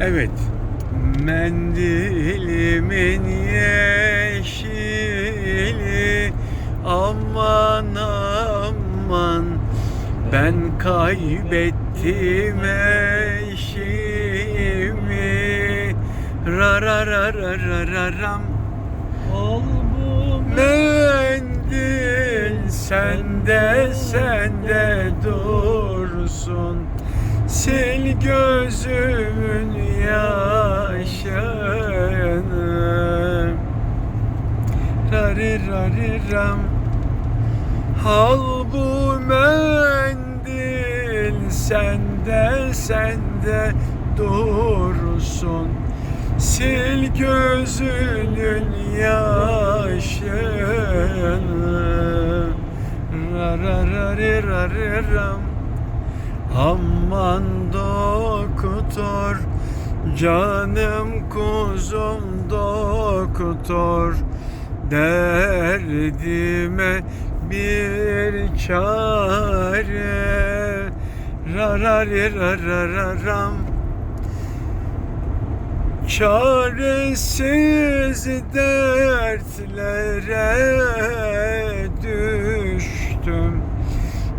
Evet. Mendilimin yeşili aman aman. Ben kaybettim eşimi. Ra ra ra ra ra ra ram. Al bu Mendil sende sende dursun Sil gözümün yaşını. Rari rari ram. Al bu mendil sende sende dursun. Sil gözünün yaşını. Ra ra ra ri ra ri ram Aman doktor Canım kuzum doktor. Derdime bir çare. Ra ra ri ra ra ra ram. Çaresiz dertlere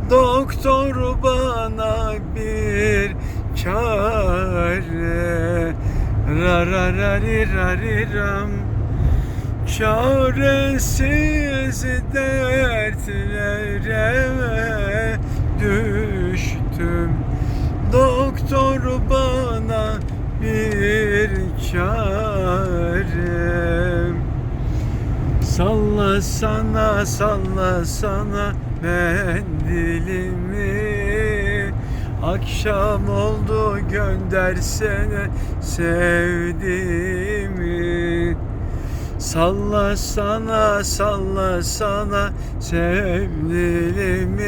Doktor bana bir çare. Ra ra ra ri ra Çaresiz dertlere düştüm. Doktor bana bir çare Salla sana salla sana mendilimi Akşam oldu göndersene sevdiğimi. Salla sana salla sana sevdiğimi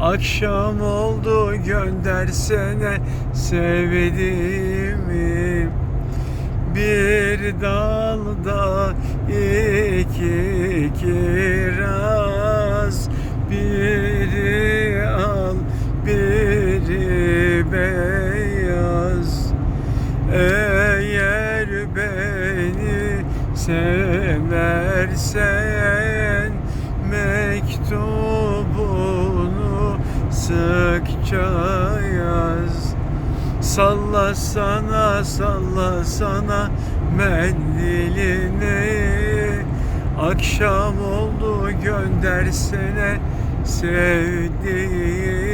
Akşam oldu göndersene sevdiğimi. Bir dalda seversen Mektubunu sıkça yaz. Salla sana salla sana mendilini. Akşam oldu göndersene sevdiğimi